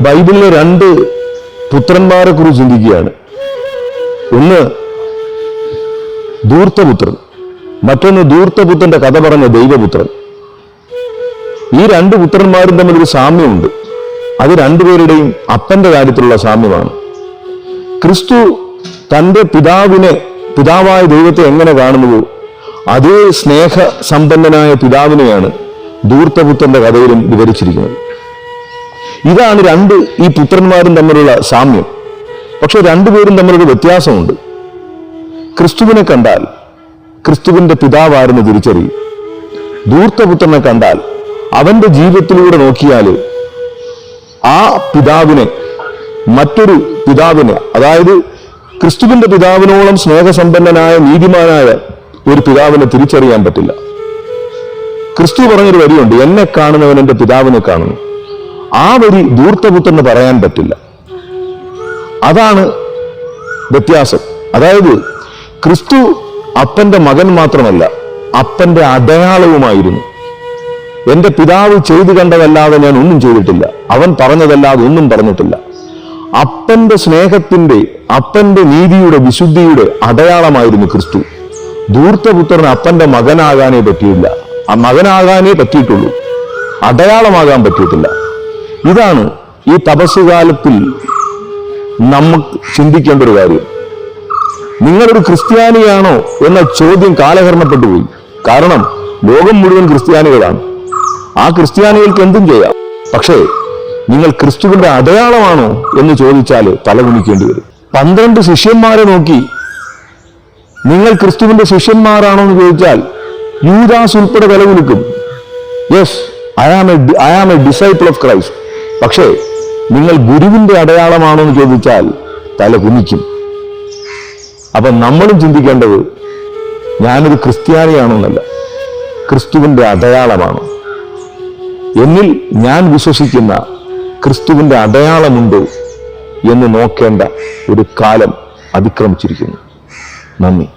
ബൈബിളിലെ രണ്ട് പുത്രന്മാരെ കുറിച്ച് ചിന്തിക്കുകയാണ്. ഒന്ന് ദൂർത്തപുത്രൻ മറ്റൊന്ന് ദൂർത്തപുത്രന്റെ കഥ പറഞ്ഞ ദൈവപുത്രൻ. ഈ രണ്ട് പുത്രന്മാരും തമ്മിൽ ഒരു സാമ്യമുണ്ട്. അത് രണ്ടുപേരുടെയും അപ്പന്റെ കാര്യത്തിലുള്ള സാമ്യമാണ്. ക്രിസ്തു തന്റെ പിതാവിനെ പിതാവായ ദൈവത്തെ എങ്ങനെ കാണുന്നുവോ അതേ സ്നേഹ സമ്പന്നനായ പിതാവിനെയാണ് ധൂർത്തപുത്രന്റെ കഥയിലും വിവരിച്ചിരിക്കുന്നത്. ഇതാണ് രണ്ട് ഈ പുത്രന്മാരും തമ്മിലുള്ള സാമ്യം. പക്ഷെ രണ്ടുപേരും തമ്മിലൊരു വ്യത്യാസമുണ്ട്. ക്രിസ്തുവിനെ കണ്ടാൽ ക്രിസ്തുവിന്റെ പിതാവായിരുന്നു തിരിച്ചറിയും ധൂർത്തപുത്രനെ കണ്ടാൽ അവന്റെ ജീവിതത്തിലൂടെ നോക്കിയാൽ ആ പിതാവിനെ മറ്റൊരു പിതാവിനെ അതായത് ക്രിസ്തുവിന്റെ പിതാവിനോളം സ്നേഹസമ്പന്നനായ നീതിമാനായ ഒരു പിതാവിനെ തിരിച്ചറിയാൻ പറ്റില്ല. ക്രിസ്തു പറഞ്ഞൊരു വരിയുണ്ട് എന്നെ കാണുന്നവൻ എന്റെ പിതാവിനെ കാണുന്നു. ആ വരി ധൂർത്തപുത്രന് പറയാൻ പറ്റില്ല. അതാണ് വ്യത്യാസം. അതായത് ക്രിസ്തു അപ്പന്റെ മകൻ മാത്രമല്ല അപ്പന്റെ അടയാളവുമായിരുന്നു. എന്റെ പിതാവ് ചെയ്തു കണ്ടതല്ലാതെ ഞാൻ ഒന്നും ചെയ്തിട്ടില്ല. അവൻ പറഞ്ഞതല്ലാതെ ഒന്നും പറഞ്ഞിട്ടില്ല. അപ്പന്റെ സ്നേഹത്തിന്റെ അപ്പന്റെ നീതിയുടെ വിശുദ്ധിയുടെ അടയാളമായിരുന്നു ക്രിസ്തു. ധൂർത്തപുത്രന് അപ്പന്റെ മകനാകാനേ പറ്റിയില്ല. ആ മകനാകാനേ പറ്റിയിട്ടുള്ളൂ. അടയാളമാകാൻ പറ്റിയിട്ടില്ല ഇതാണ് ഈ തപസ്സുകാലത്തിൽ നമുക്ക് ചിന്തിക്കേണ്ട ഒരു കാര്യം. നിങ്ങളൊരു ക്രിസ്ത്യാനിയാണോ എന്ന ചോദ്യം കാലഹരണപ്പെട്ടു പോയി. കാരണം ലോകം മുഴുവൻ ക്രിസ്ത്യാനികളാണ്. ആ ക്രിസ്ത്യാനികൾക്ക് എന്തും ചെയ്യാം. പക്ഷേ നിങ്ങൾ ക്രിസ്തുവിന്റെ അടയാളമാണോ എന്ന് ചോദിച്ചാൽ തലകുണിക്കേണ്ടി വരും. പന്ത്രണ്ട് ശിഷ്യന്മാരെ നോക്കി. നിങ്ങൾ ക്രിസ്തുവിന്റെ ശിഷ്യന്മാരാണോ എന്ന് ചോദിച്ചാൽ യൂദാസ് ഉൾപ്പെടെ വില കൊടുക്കും yes I am a I am a disciple of Christ പക്ഷേ നിങ്ങൾ ഗുരുവിന്റെ അടയാളമാണോ എന്ന് ചോദിച്ചാൽ തല കുനിക്കും. അപ്പം നമ്മളും ചിന്തിക്കേണ്ടത് ഞാനൊരു ക്രിസ്ത്യാനിയാണെന്നല്ല ക്രിസ്തുവിന്റെ അടയാളമാണ്. എന്നിൽ ഞാൻ വിശ്വസിക്കുന്ന ക്രിസ്തുവിന്റെ അടയാളമുണ്ടോ എന്ന് നോക്കേണ്ട ഒരു കാലം അതിക്രമിച്ചിരിക്കുന്നു. നന്ദി.